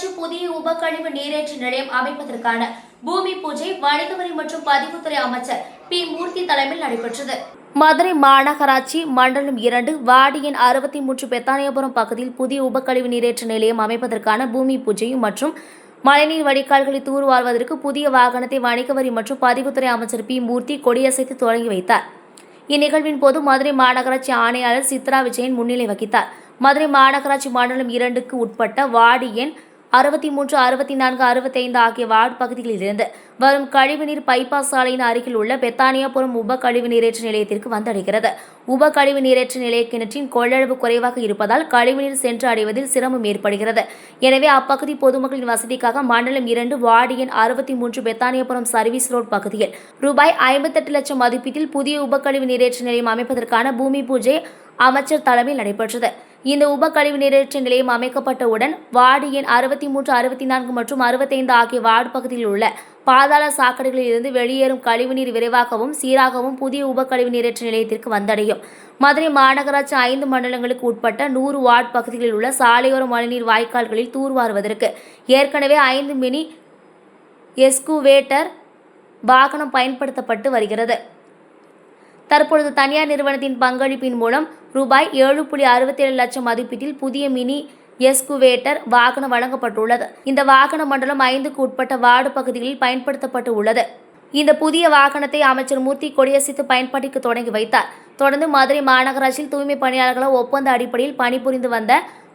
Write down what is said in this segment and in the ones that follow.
நகராட்சி புதிய உபக்கழிவு நீரேற்று நிலையம் அமைப்பதற்கான பூமி பூஜை வணிக வரி மற்றும் பதிவுத்துறை அமைச்சர் பி. மூர்த்தி தலைமையில் நடைபெற்றது. மதுரை மாநகராட்சி மண்டலம் இரண்டு வார்டு எண் அறுபத்தி மூன்று பெத்தானியபுரம் பகுதியில் புதிய உபக்கழிவு நீரேற்று நிலையம் அமைப்பதற்கான பூமி பூஜையும் மற்றும் மழைநீர் வடிகால்களை தூர்வாழ்வதற்கு புதிய வாகனத்தை வணிக வரி மற்றும் பதிவுத்துறை அமைச்சர் பி. மூர்த்தி கொடியசைத்து தொடங்கி வைத்தார். இந்நிகழ்வின் போது மதுரை மாநகராட்சி ஆணையாளர் சித்ரா விஜயன் முன்னிலை வகித்தார். மதுரை மாநகராட்சி மண்டலம் இரண்டுக்கு உட்பட்ட வார்டு எண் அறுபத்தி மூன்று அறுபத்தி நான்கு அறுபத்தைந்து ஆகிய வார்டு பகுதிகளிலிருந்து வரும் கழிவுநீர் பைபாஸ் சாலையின் அருகில் உள்ள பெத்தானியாபுரம் உப கழிவு நீரேற்று நிலையத்திற்கு வந்தடைகிறது. உப கழிவு நீரேற்று நிலைய கிணற்றின் கொள்ளளவு குறைவாக இருப்பதால் கழிவுநீர் சென்று அடைவதில் சிரமம் ஏற்படுகிறது. எனவே அப்பகுதி பொதுமக்களின் வசதிக்காக மண்டலம் இரண்டு வார்டு எண் அறுபத்தி மூன்று பெத்தானியாபுரம் சர்வீஸ் ரோட் பகுதியில் ரூபாய் ஐம்பத்தெட்டு லட்சம் மதிப்பீட்டில் புதிய உபகழிவு நீரேற்று நிலையம் அமைப்பதற்கான பூமி பூஜை அமைச்சர் தலைமையில் நடைபெற்றது. இந்த உப கழிவு நிலையம் அமைக்கப்பட்டவுடன் வார்டு எண் அறுபத்தி மூன்று அறுபத்தி நான்கு மற்றும் அறுபத்தைந்து ஆகிய வார்டு பகுதியில் உள்ள பாதாள சாக்கடைகளில் இருந்து வெளியேறும் கழிவுநீர் விரைவாகவும் சீராகவும் புதிய உப கழிவு நிலையத்திற்கு வந்தடையும். மதுரை மாநகராட்சி ஐந்து மண்டலங்களுக்கு உட்பட்ட நூறு வார்டு பகுதிகளில் உள்ள சாலையோர மழைநீர் வாய்க்கால்களில் தூர்வாருவதற்கு ஏற்கனவே ஐந்து மினி எஸ்குவேட்டர் வாகனம் பயன்படுத்தப்பட்டு வருகிறது. தற்பொழுது தனியார் நிறுவனத்தின் பங்களிப்பின் மூலம் ரூபாய் ஏழு புள்ளி அறுபத்தேழு லட்சம் மதிப்பீட்டில் புதிய மினி எஸ்குவேட்டர் வாகனம் வழங்கப்பட்டுள்ளது. இந்த வாகன மண்டலம் ஐந்துக்கு உட்பட்ட வார்டு பகுதிகளில் பயன்படுத்தப்பட்டு உள்ளது. இந்த புதிய வாகனத்தை அமைச்சர் மூர்த்தி கொடியசித்து பயன்பாட்டிற்கு தொடங்கி வைத்தார். தொடர்ந்து மதுரை மாநகராட்சியில் தூய்மை பணியாளர்களால் ஒப்பந்த அடிப்படையில் பணிபுரிந்து வந்த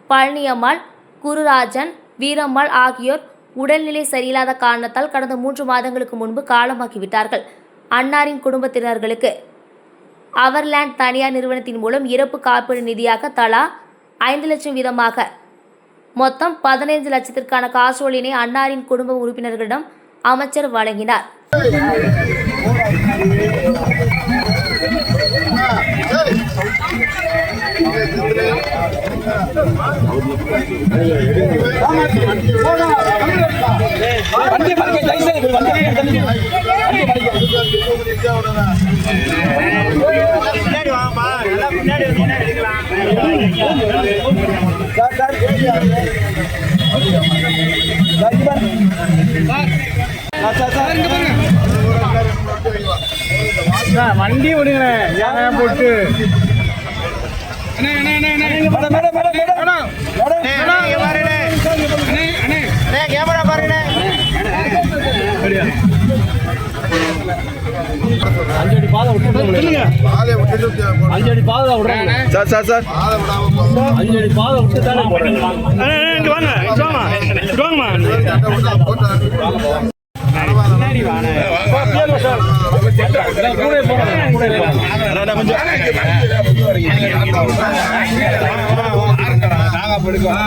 பழனியம்மாள் குருராஜன் வீரம்மாள் ஆகியோர் உடல்நிலை சரியில்லாத காரணத்தால் கடந்த மூன்று மாதங்களுக்கு முன்பு காலமாக்கிவிட்டார்கள். அன்னாரின் குடும்பத்தினர்களுக்கு அவர்லேண்ட் தனியார் நிறுவனத்தின் மூலம் இறப்பு காப்பீடு நிதியாக தலா ஐந்து லட்சம் வீதமாக. மொத்தம் பதினைந்து லட்சத்திற்கான காசோலினை அன்னாரின் குடும்ப உறுப்பினர்களிடம் அமைச்சர் வழங்கினார். வண்டி வண்டி விடுங்க ஏன் போட்டு. Madam madam madam madam. Madam. அஞ்சடி பாதை விட்டு அஞ்சடி பாதை விடுறாங்க சார் சார் சார். அஞ்சடி பாதை விட்டு தானே இங்க வாங்க. இங்க வாங்கம்மா பின்னாடி வாங்க கூட போறேன் கூட நாங்க படுக்கோம்